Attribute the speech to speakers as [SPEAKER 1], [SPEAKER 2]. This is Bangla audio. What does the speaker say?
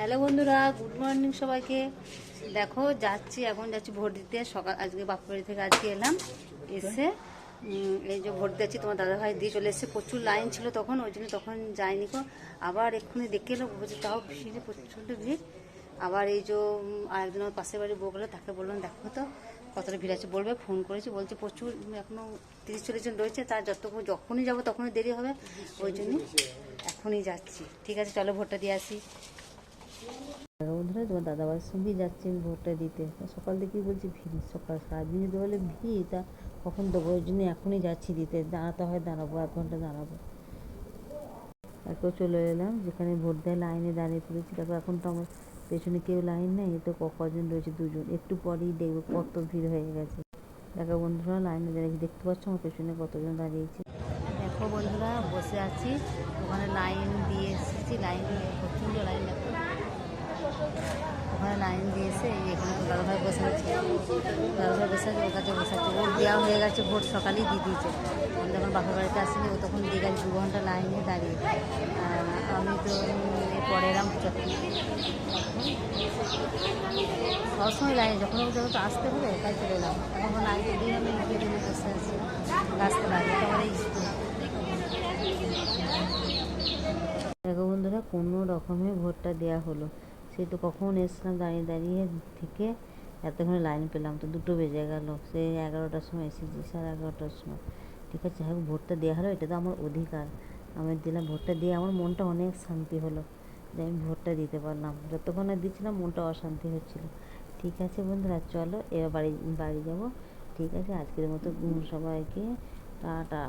[SPEAKER 1] হ্যালো বন্ধুরা গুড মর্নিং সবাইকে। দেখো যাচ্ছি এখন যাচ্ছি ভোট দিতে। সকাল আজকে বাপবাড়ি থেকে আজকে এলাম। এসে এই যে ভোট দিচ্ছি তোমার দাদাভাই দিয়ে চলে এসেছে। প্রচুর লাইন ছিল তখন ওই জন্য তখন যায়নি কো আবার এক্ষুনি দেখে এলো বলছে তাও ভিড় প্রচণ্ড ভিড়। আবার এই যে আরেকজন আমার পাশের বাড়ি বউ তাকে বললাম দেখো তো কতটা ভিড় আছে। বলবে ফোন করেছি। বলছে প্রচুর উম, এখনও তিরিশ চল্লিশ জন রয়েছে। তার যতক্ষণ যখনই যাব তখনই দেরি হবে। ওই জন্য এখনই যাচ্ছি। ঠিক আছে চলো ভোটটা দিয়ে আসি।
[SPEAKER 2] বন্ধুরা তোমার দাদাবাড়ির সঙ্গেই যাচ্ছি, আমি ভোটটা দিতে। সকাল থেকেই বলছি, ভিড়, সকাল সারাদিন যদি বলে ভিড়, তা কখন দেবো? ওই জন্য এখনই যাচ্ছি দিতে। দাঁড়াতে হয়, দাঁড়াবো এক ঘণ্টা দাঁড়াবো। তারপর চলে এলাম, যেখানে ভোট দেয়, লাইনে দাঁড়িয়ে পড়েছি তারপর এখন তো আমার পেছনে কেউ লাইন নেই, তো কজন রয়েছে? দুজন। একটু পরেই দেখব কত ভিড় হয়ে গেছে। দেখো বন্ধুরা, লাইনে দাঁড়িয়ে দেখতে পাচ্ছ আমার পেছনে কতজন দাঁড়িয়েছে?
[SPEAKER 1] দেখো বন্ধুরা, বসে আছি। ওখানে লাইন দিয়ে এসেছি। লাইন প্রচণ্ড লাইন দেখো। ওখানে লাইন দিয়ে এসে এখানে দাদাভাই বসে আছে। দাদাভাই বসে আছে, ওর কাছে বসে আছে। ওর দেওয়া হয়ে গেছে ভোট সকালেই দিয়ে দিয়েছে আমি যখন বাপের বাড়িতে আসিনি, ও তখন দিয়ে গেছে দু ঘণ্টা লাইনে দাঁড়িয়ে। আমি তো পরে এলাম সবসময় লাইনে, যখন যখন আসতে হবে তাই চলে এলাম। এখন লাইন দিয়ে আমি গিয়ে দিনে বসে আছি। গাছতলায় এটা আমার এই
[SPEAKER 2] দেখো বন্ধুরা, কোনো রকমে ভোটটা দেওয়া হলো। সেই তো কখন এসছিলাম দাঁড়িয়ে দাঁড়িয়ে থেকে এতক্ষণে লাইন পেলাম তো দুটো বেজে গেল। সে এগারোটার সময় এসেছি সাড়ে এগারোটার সময়। ঠিক আছে হ্যাঁ ভোটটা দেওয়া হলো এটা তো আমার অধিকার। আমি দিলাম ভোটটা দিয়ে আমার মনটা অনেক শান্তি হলো যে আমি ভোটটা দিতে পারলাম। যতক্ষণ না দিচ্ছিলাম মনটা অশান্তি হচ্ছিল। ঠিক আছে বন্ধুরা চলো এবার বাড়ি বাড়ি যাব। ঠিক আছে আজকের মতো সবাইকে টাটা।